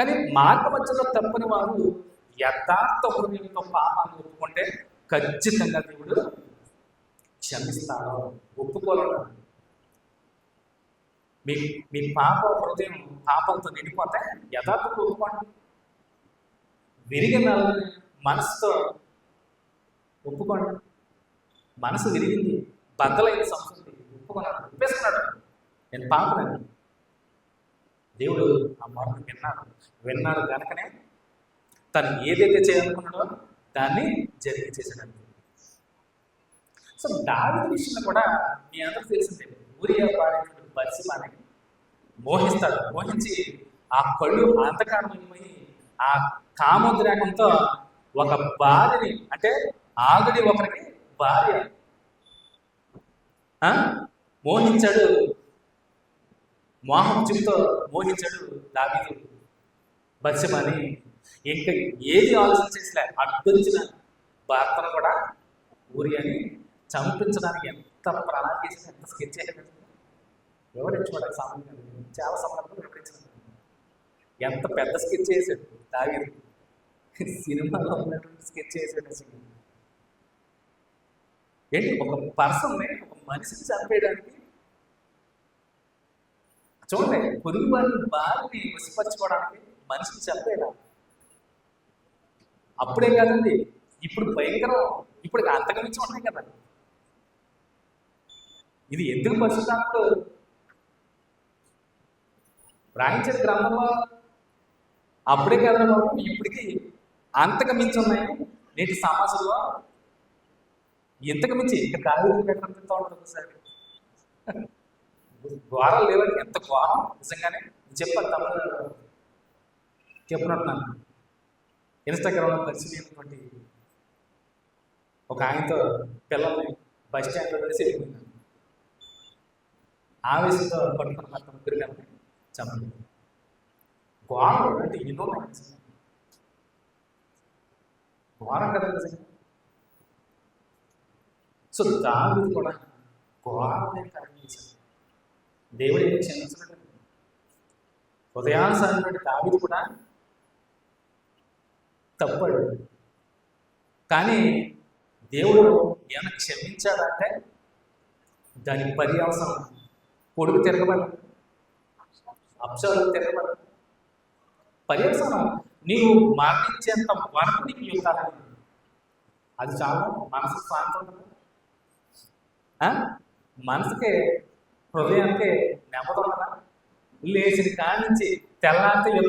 కానీ మార్గ మధ్యలో తప్పని వారు యథార్థ హృదయంతో పాపాన్ని ఒప్పుకుంటే ఖచ్చితంగా దేవుడు క్షమిస్తాడు ఒప్పుకోలేడు. మీ మీ పాప హృదయం పాపంతో నిండిపోతే యథార్థంగా ఒప్పుకోండి. విరిగిన మనసుతో ఒప్పుకోండి. మనసు విరిగింది బద్దలైన సంస్కృతి ఒప్పుకున్నాడు ఒప్పేసుకున్నాడు. నేను పాపనని. దేవుడు ఆ మాట విన్నాడు. విన్నాడు కనుకనే తను ఏదైతే చేయాలనుకున్నాడో దాన్ని జరిగి చేశాడు సో దాని విషయంలో కూడా మీ అందరూ తెలిసిందే ఊరియా పాడేటువంటి పరిశీలన మోహిస్తాడు. మోహించి ఆ కళ్ళు అంధకారం ఆ కామోద్రేకంతో ఒక భార్యని అంటే ఆగుడి ఒకరికి భార్య ఆ? మోహించాడు మోహం చూపుతో మోహించాడు దావీదు. బత్సమని ఇంకా ఏది ఆలోచన చేసలే అడ్డొచ్చిన భర్తను కూడా ఊరి అని చంపించడానికి ఎంత ప్రణాళిక చేసిన ఎంత స్కెచ్ చేయలేదు వివరించుకోవడానికి సామాన్యంగా చాలా సందర్భాలు వివరించడం ఎంత పెద్ద స్కెచ్ చేశాడు దావీదు. సినిమాలో ఉన్నటువంటి స్కెచ్ చేశాడు అసలు ఏంటి? ఒక పర్సన్ని ఒక మనిషిని చంపేయడానికి చూడండి పొరుగు వారిని బారిని వసిపరచుకోవడానికి మనిషిని చంపేయడం అప్పుడే కాదండి ఇప్పుడు భయంకరం ఇప్పుడు అంతకమించి ఉన్నాయి కదా. ఇది ఎందుకు పరిశుద్ధాత్మడు రాయించిన గ్రంథంలో అప్పుడే కదా బాబు ఇప్పటికి అంతకు మించి ఉన్నాయి. నేటి సమాజంలో ఇంతకు మించి ఇంకా కాదు పెట్టడంతో ఉంటుంది ఒకసారి ద్వారాలు లేవని ఎంత ఘోరం? నిజంగానే చెప్పాలి తమిళ చెప్పినట్టున్నాను ఇన్స్టాగ్రామ్లో పరిశీలినటువంటి ఒక ఆయనతో పిల్లల్ని బస్ స్టాండ్లో వేసి వెళ్ళిపోయినాను. ఆవేశంతో పట్టుకున్న మొత్తం ముగ్గురు కలిపి చంపండి ఘోరం అంటే ఎన్నో ఉన్నాయి నిజంగా. ఘోరం కదా నిజంగా. సో దాని కూడా ఘోరమైన కార్యం చేశాడు దేవుడు ఏం క్షమించలేదు ఉదయానుసారైనటువంటి దావిది కూడా తప్పాడు. కానీ దేవుడు ఏమైనా క్షమించాడంటే దాని పర్యవసరం కొడుకు తిరగబడి అప్సరు తిరగబడి పర్యవసరం నీవు మరణించేంత వరకు నీకు యుద్ధాలని అది చాలా. మనసు శాంతం మనసుకే హృదయానికి నెమ్మది ఉండదా లేచిన కాడి నుంచి తెల్లారితే వెళ్తాం